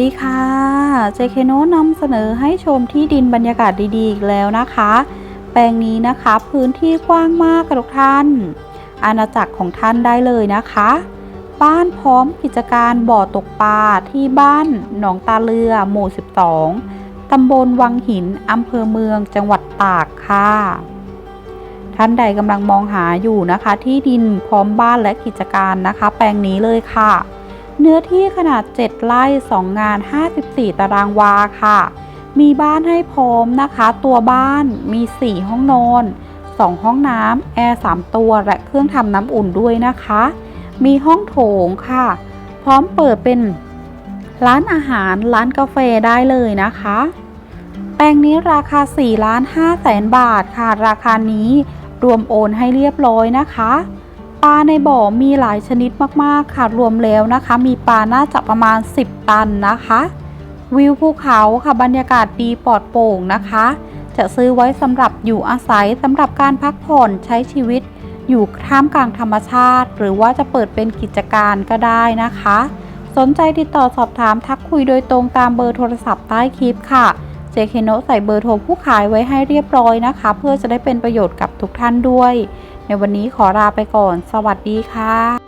ดีค่ะเจเคโนนำเสนอให้ชมที่ดินบรรยากาศดีๆอีกแล้วนะคะ แปลงนี้นะคะพื้นที่กว้างมากค่ะทุกท่าน อาณาจักรของท่านได้เลยนะคะ บ้านพร้อมกิจการบ่อตกปลาที่บ้านหนองตาเรือหมู่ 12 ตำบลวังหิน อำเภอเมืองจังหวัดตากค่ะ ท่านใดกำลังมองหาอยู่นะคะ ที่ดินพร้อมบ้านและกิจการนะคะ แปลงนี้เลยค่ะ เนื้อที่ขนาด 7 ไร่ 2 งาน 54 ตารางวาค่ะ มีบ้านให้พร้อมนะคะ ตัวบ้านมี 4 ห้องนอน 2 ห้องน้ำแอร์ 3 ตัว และเครื่องทำน้ำอุ่นด้วยนะคะ มีห้องโถงค่ะ พร้อมเปิดเป็นร้านอาหาร ร้านกาแฟได้เลยนะคะ แปลงนี้ราคา4ล้าน5แสนบาทค่ะ ราคานี้รวมโอนให้เรียบร้อยนะคะ ปลาในบ่อมีหลายชนิดมากๆค่ะรวมแล้วนะคะ มีปลาน่าจะประมาณ 10 ตันนะคะ วิวภูเขาค่ะบรรยากาศดีปลอดโปร่งนะคะ จะซื้อไว้สำหรับอยู่อาศัยสำหรับการพักผ่อนใช้ชีวิต อยู่ท่ามกลางธรรมชาติ หรือว่าจะเปิดเป็นกิจการก็ได้นะคะ สนใจติดต่อสอบถามทักคุยโดยตรงตามเบอร์โทรศัพท์ใต้คลิปค่ะเจเคโนใส่เบอร์โทรผู้ขายไว้ให้เรียบร้อยนะคะ เพื่อจะได้เป็นประโยชน์กับทุกท่านด้วย ในวันนี้ขอลาไปก่อน สวัสดีค่ะ